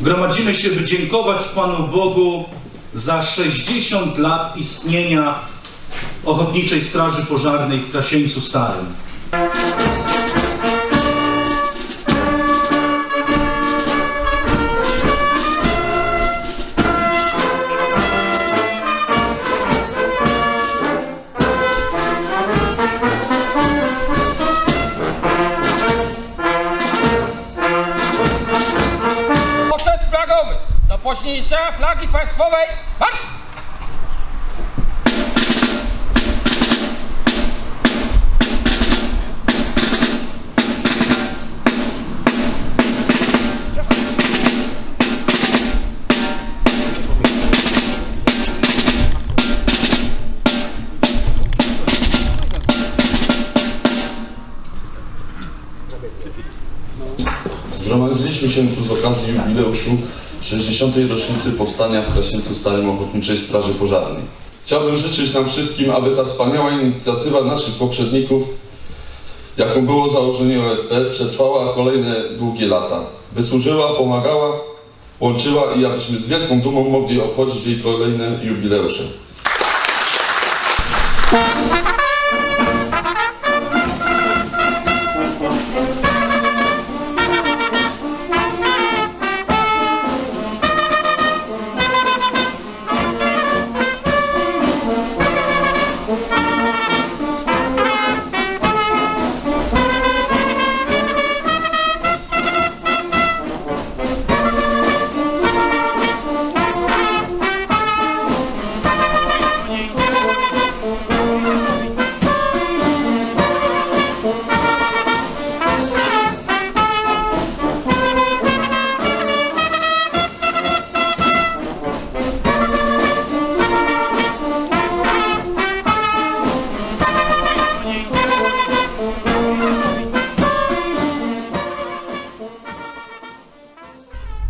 Gromadzimy się, by dziękować Panu Bogu za 60 lat istnienia Ochotniczej Straży Pożarnej w Krasieńcu Starym. Flagowy do pośniejszej flagi państwowej. Marsz! Zgromadziliśmy się tu z okazji jubileuszu 60. rocznicy powstania w Krasieńcu Starym Ochotniczej Straży Pożarnej. Chciałbym życzyć nam wszystkim, aby ta wspaniała inicjatywa naszych poprzedników, jaką było założenie OSP, przetrwała kolejne długie lata, by służyła, pomagała, łączyła i abyśmy z wielką dumą mogli obchodzić jej kolejne jubileusze.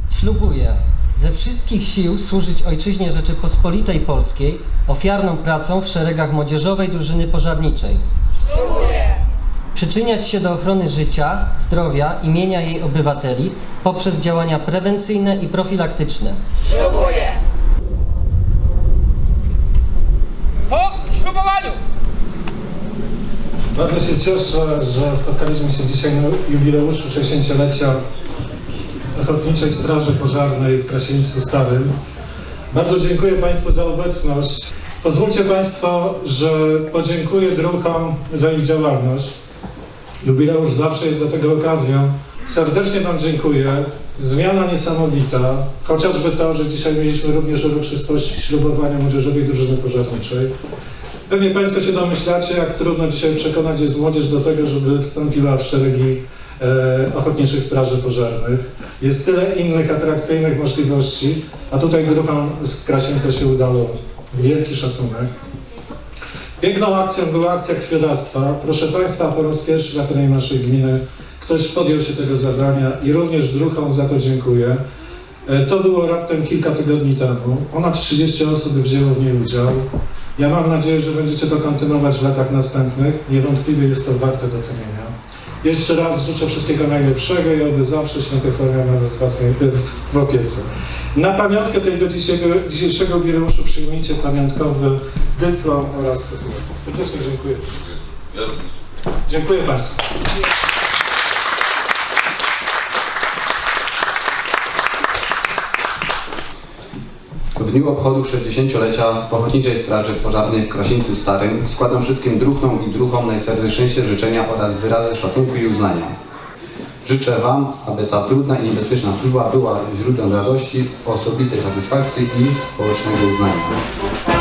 실록곡이야 ze wszystkich sił służyć Ojczyźnie Rzeczypospolitej Polskiej ofiarną pracą w szeregach młodzieżowej drużyny pożarniczej. Ślubuję przyczyniać się do ochrony życia, zdrowia i mienia jej obywateli poprzez działania prewencyjne i profilaktyczne. Po ślubowaniu! Bardzo się cieszę, że spotkaliśmy się dzisiaj na jubileuszu 60-lecia Ochotniczej Straży Pożarnej w Krasieńcu Starym. Bardzo dziękuję Państwu za obecność. Pozwólcie Państwo, że podziękuję druhom za ich działalność. Jubileusz zawsze jest do tego okazją. Serdecznie Wam dziękuję. Zmiana niesamowita, chociażby to, że dzisiaj mieliśmy również uroczystość ślubowania Młodzieżowej Drużyny Pożarniczej. Pewnie Państwo się domyślacie, jak trudno dzisiaj przekonać jest młodzież do tego, żeby wstąpiła w szeregi Ochotniczych Straży Pożarnych. Jest tyle innych atrakcyjnych możliwości, a tutaj druhom z Krasieńca się udało. Wielki szacunek. Piękną akcją była akcja krwiodawstwa. Proszę Państwa, po raz pierwszy na terenie naszej gminy ktoś podjął się tego zadania i również druhom za to dziękuję. E, To było raptem kilka tygodni temu. Ponad 30 osób wzięło w niej udział. Ja mam nadzieję, że będziecie to kontynuować w latach następnych. Niewątpliwie jest to warte docenienia. Jeszcze raz życzę wszystkiego najlepszego i oby zawsze święty z własnej, w, opiece. Na pamiątkę tego dzisiejszego, dzisiejszego jubileuszu przyjmijcie pamiątkowy dyplom oraz. Serdecznie dziękuję. Dziękuję Państwu. W dniu obchodów 60-lecia Ochotniczej Straży Pożarnej w Krasieńcu Starym składam wszystkim druhnom i druhom najserdeczniejsze życzenia oraz wyrazy szacunku i uznania. Życzę Wam, aby ta trudna i niebezpieczna służba była źródłem radości, osobistej satysfakcji i społecznego uznania.